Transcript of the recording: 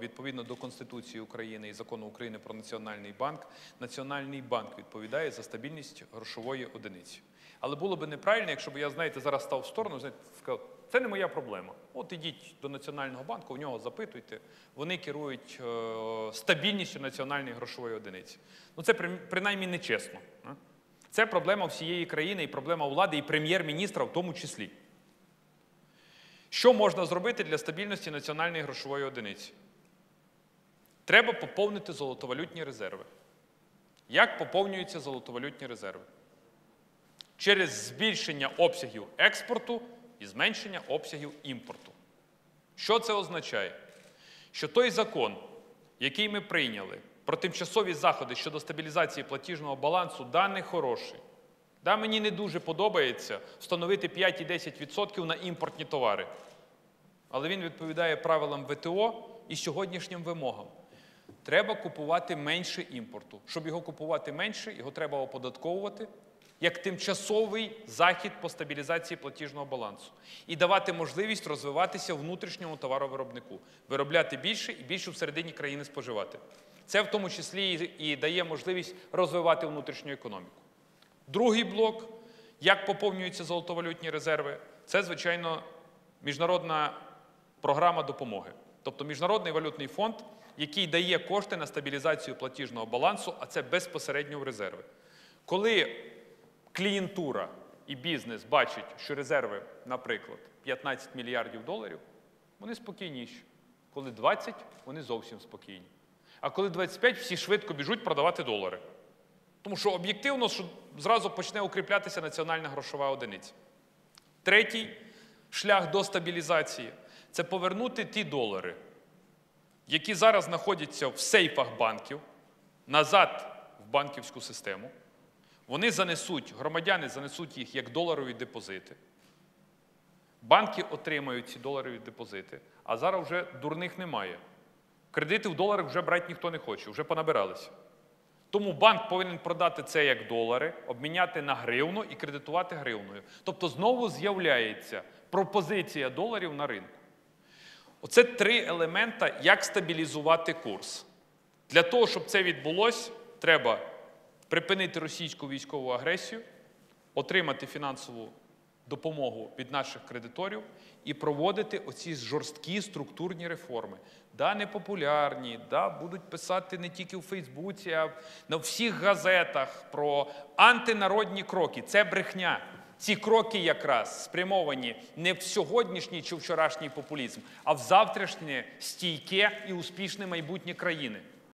Відповідно до Конституції України і закону України про Національний банк, Національний банк відповідає за стабільність грошової одиниці. Але було би неправильно, якщо б я, знаєте, зараз став в сторону, знаєте, сказав, це не моя проблема. От ідіть до Національного банку, у нього запитуйте. Вони керують е, стабільністю національної грошової одиниці. Ну це принаймні нечесно. Це проблема всієї країни і проблема влади, і прем'єр-міністра в тому числі. Що можна зробити для стабільності національної грошової одиниці? Треба поповнити золотовалютні резерви. Як поповнюються золотовалютні резерви? Через збільшення обсягів експорту і зменшення обсягів імпорту. Що це означає? Що той закон, який ми прийняли про тимчасові заходи щодо стабілізації платіжного балансу, да, не хороший. Да, мені не дуже подобається встановити 5 і 10% на імпортні товари. Але він відповідає правилам ВТО і сьогоднішнім вимогам. Треба купувати менше імпорту. Щоб його купувати менше, його треба оподатковувати як тимчасовий захід по стабілізації платіжного балансу і давати можливість розвиватися внутрішньому товаровиробнику, виробляти більше і більше всередині країни споживати. Це в тому числі і дає можливість розвивати внутрішню економіку. Другий блок, як поповнюються золотовалютні резерви, це, звичайно, міжнародна програма допомоги. Тобто Міжнародний валютний фонд, який дає кошти на стабілізацію платіжного балансу, а це безпосередньо в резерви. Коли клієнтура і бізнес бачать, що резерви, наприклад, 15 мільярдів доларів, вони спокійніші. Коли 20, вони зовсім спокійні. А коли 25, всі швидко біжуть продавати долари. Тому що об'єктивно що зразу почне укріплятися національна грошова одиниця. Третій шлях до стабілізації це повернути ті долари, які зараз знаходяться в сейфах банків, назад в банківську систему. Вони занесуть, громадяни занесуть їх як доларові депозити. Банки отримають ці доларові депозити, а зараз вже дурних немає. Кредити в доларах вже брати ніхто не хоче, вже понабиралися. Тому банк повинен продати це як долари, обміняти на гривну і кредитувати гривною. Тобто знову з'являється пропозиція доларів на ринку. Оце три елемента, як стабілізувати курс. Для того, щоб це відбулося, треба припинити російську військову агресію, отримати фінансову допомогу від наших кредиторів і проводити оці жорсткі структурні реформи. Да, непопулярні, да, будуть писати не тільки в Фейсбуці, а на всіх газетах про антинародні кроки. Це брехня. Ці кроки якраз спрямовані не в сьогоднішній чи вчорашній популізм, а в завтрашнє стійке і успішне майбутнє країни.